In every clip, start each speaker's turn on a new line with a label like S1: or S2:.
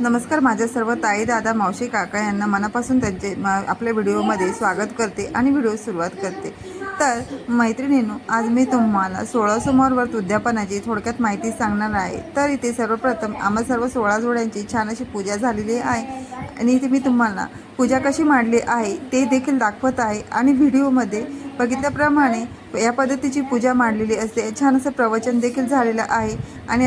S1: नमस्कार माझ्या सर्व ताई दादा मावशी काका यांना मनापासून त्यांचे म आपल्या व्हिडिओमध्ये स्वागत करते आणि व्हिडिओ सुरुवात करते. तर मैत्रिणींनो आज मी तुम्हाला सोळा सोमवार व्रत उद्यापनाची थोडक्यात माहिती सांगणार आहे. तर इथे सर्वप्रथम आम्हा सर्व सोळा जोड्यांची छान अशी पूजा झालेली आहे आणि इथे मी तुम्हाला पूजा कशी मांडली आहे ते देखील दाखवत आहे आणि व्हिडिओमध्ये बघितल्याप्रमाणे या पद्धतीची पूजा मांडलेली असते. छान असं प्रवचन देखील झालेलं आहे आणि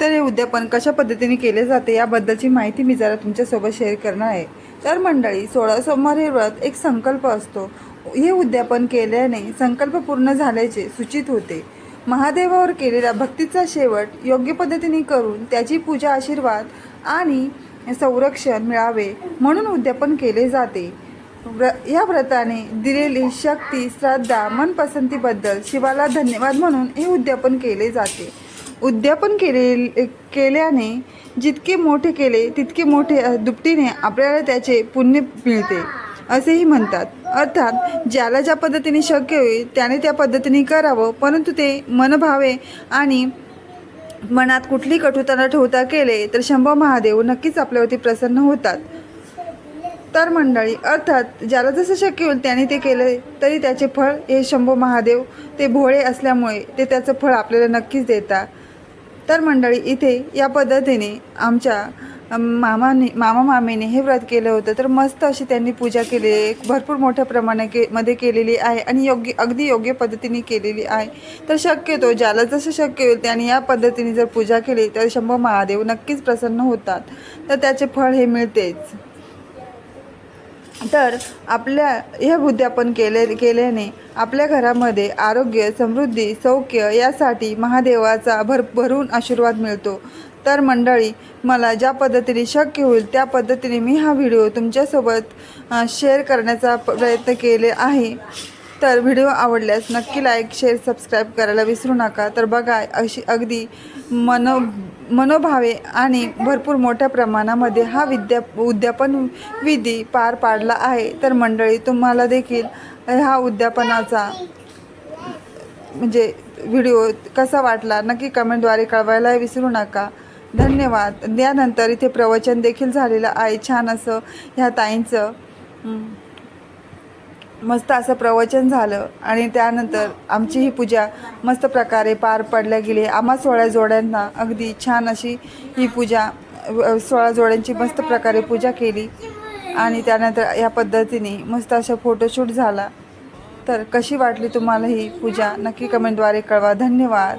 S1: तर हे उद्यापन कशा पद्धतीने केले जाते याबद्दलची माहिती मी जरा तुमच्यासोबत शेअर करणार आहे. तर मंडळी सोळा सोमवार हे व्रत एक संकल्प असतो. हे उद्यापन केल्याने संकल्प पूर्ण झाल्याचे सूचित होते. महादेवावर केलेल्या भक्तीचा शेवट योग्य पद्धतीने करून त्याची पूजा आशीर्वाद आणि संरक्षण मिळावे म्हणून उद्यापन केले जाते. व्र या व्रताने दिलेली शक्ती श्रद्धा मनपसंतीबद्दल शिवाला धन्यवाद म्हणून हे उद्यापन केले जाते. उद्यापन केले केल्याने जितके मोठे केले तितके मोठे दुपटीने आपल्याला त्याचे पुण्य मिळते असेही म्हणतात. अर्थात ज्याला ज्या पद्धतीने शक्य होईल त्याने त्या पद्धतीने करावं परंतु ते मनभावे आणि मनात कुठली कठोरता न ठेवता केले तर शंभो महादेव नक्कीच आपल्यावरती प्रसन्न होतात. तर मंडळी अर्थात ज्याला जसं शक्य होईल त्याने ते केलं तरी त्याचे फळ हे शंभो महादेव ते भोळे असल्यामुळे ते त्याचं फळ आपल्याला नक्कीच देतात. तर मंडळी इथे या पद्धतीने आमच्या मामाने मामा मामीने हे व्रत केलं होतं. तर मस्त अशी त्यांनी पूजा केली. आहे भरपूर मोठ्या प्रमाणात के मध्ये केलेली आहे आणि योग्य अगदी योग्य पद्धतीने केलेली आहे. तर शक्यतो ज्याला जसं शक्य होईल त्याने या पद्धतीने जर पूजा केली तर शंभर महादेव नक्कीच प्रसन्न होतात. तर त्याचे फळ हे मिळतेच. तर आपल्या हे उद्यापन केले केल्याने आपल्या घरामध्ये आरोग्य समृद्धी सौख्य यासाठी महादेवाचा भर भरून आशीर्वाद मिळतो. तर मंडळी मला ज्या पद्धतीने शक्य होईल त्या पद्धतीने मी हा व्हिडिओ तुमच्यासोबत शेअर करण्याचा प्रयत्न केले आहे. तर व्हिडिओ आवडल्यास नक्की लाईक शेअर सबस्क्राईब करायला विसरू नका. तर बघा अशी अगदी मन मनोभावे आणि भरपूर मोठ्या प्रमाणामध्ये हा विद्या उद्यापन विधी पार पाडला आहे. तर मंडळी तुम्हाला देखील हा उद्यापनाचा म्हणजे व्हिडिओ कसा वाटला? नक्की कमेंटद्वारे कळवायला विसरू नका. धन्यवाद. यानंतर इथे प्रवचन देखील झालेलं आहे. छान असं ह्या ताईंचं मस्त असं प्रवचन झालं. आणि त्यानंतर आमची ही पूजा मस्त प्रकारे पार पडल्या गेली. आम्हा सोळा जोड्यांना अगदी छान अशी ही पूजा सोळा जोड्यांची मस्त प्रकारे पूजा केली. आणि त्यानंतर या पद्धतीने मस्त असा फोटोशूट झाला. तर कशी वाटली तुम्हाला ही पूजा? नक्की कमेंटद्वारे कळवा. धन्यवाद.